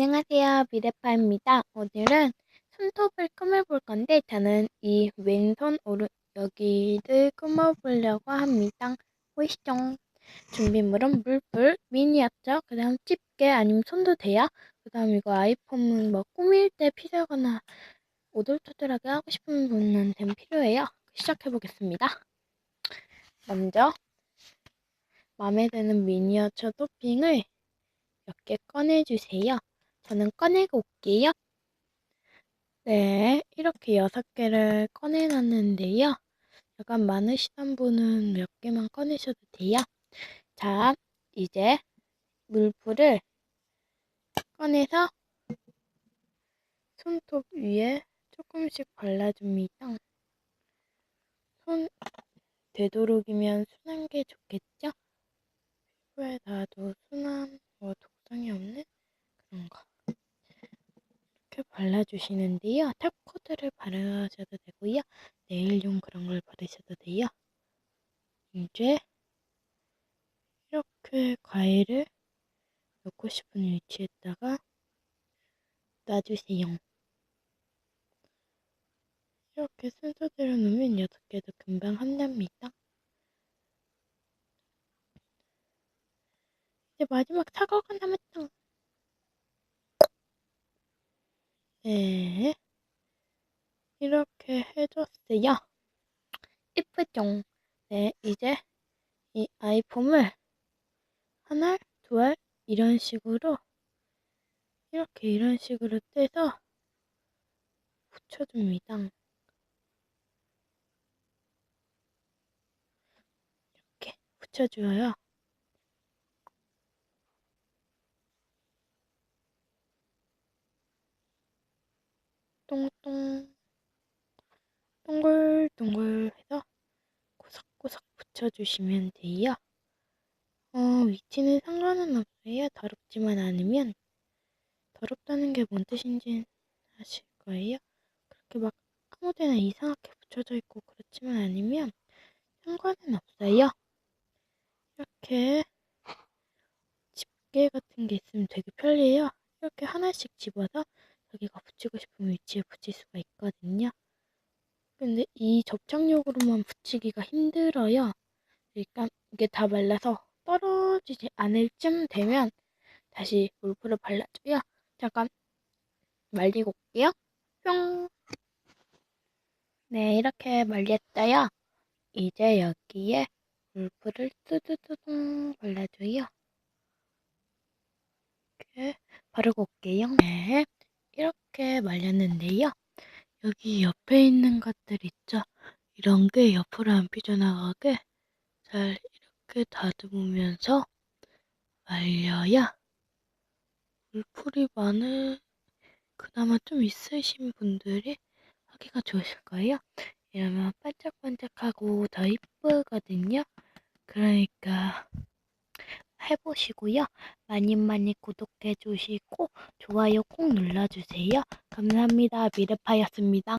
안녕하세요. 미래파입니다. 오늘은 손톱을 꾸며볼 건데 저는 이 왼손 오른 여기를 꾸며보려고 합니다. 보이시죠? 준비물은 물풀, 미니어처, 그 다음 집게 아니면 손도 돼요. 그 다음 이거 아이폰은 뭐 꾸밀 때 필요하거나 오돌토돌하게 하고 싶은 분한테는 필요해요. 시작해보겠습니다. 먼저 마음에 드는 미니어처 토핑을 몇 개 꺼내주세요. 저는 꺼내고 올게요. 네, 이렇게 여섯 개를 꺼내놨는데요. 약간 많으시던 분은 몇 개만 꺼내셔도 돼요. 자, 이제 물풀을 꺼내서 손톱 위에 조금씩 발라줍니다. 손 되도록이면 순한 게 좋겠죠? 피부에 닿아도 순한 뭐 독성이 없는 그런 거. 발라주시는데요. 탑코드를 바르셔도 되고요. 네일용 그런 걸 바르셔도 돼요. 이제 이렇게 과일을 넣고 싶은 위치에다가 놔주세요. 이렇게 순서대로 놓으면 6개도 금방 한답니다. 이제 마지막 사과가 남았다. 네. 이렇게 해줬어요. 이쁘죠? 네, 이제 이 아이폼을 하나, 두 알, 이런 식으로 이렇게 이런 식으로 떼서 붙여줍니다. 이렇게 붙여줘요. 똥똥 동글동글 해서 고석고석 붙여주시면 돼요. 어, 위치는 상관은 없어요. 더럽지만 않으면 더럽다는 게 뭔 뜻인지 아실 거예요. 그렇게 막 아무 데나 이상하게 붙여져 있고 그렇지만 않으면 상관은 없어요. 이렇게 집게 같은 게 있으면 되게 편리해요. 이렇게 하나씩 집어서 자기가 붙이고 싶은 위치에 붙일 수가 있거든요. 근데 이 접착력으로만 붙이기가 힘들어요. 그러니까 이게 다 말라서 떨어지지 않을 쯤 되면 다시 물풀을 발라줘요. 잠깐 말리고 올게요. 뿅! 네, 이렇게 말렸어요. 이제 여기에 물풀을 뚜두두둥 발라줘요. 이렇게 바르고 올게요. 네. 이렇게 말렸는데요. 여기 옆에 있는 것들 있죠? 이런 게 옆으로 안 삐져나가게 잘 이렇게 다듬으면서 말려야 물풀이 많은 그나마 좀 있으신 분들이 하기가 좋으실 거예요. 이러면 반짝반짝하고 더 이쁘거든요. 그러니까 해보시고요. 많이 많이 구독해 주시고 좋아요 꼭 눌러주세요. 감사합니다. 미래파였습니다.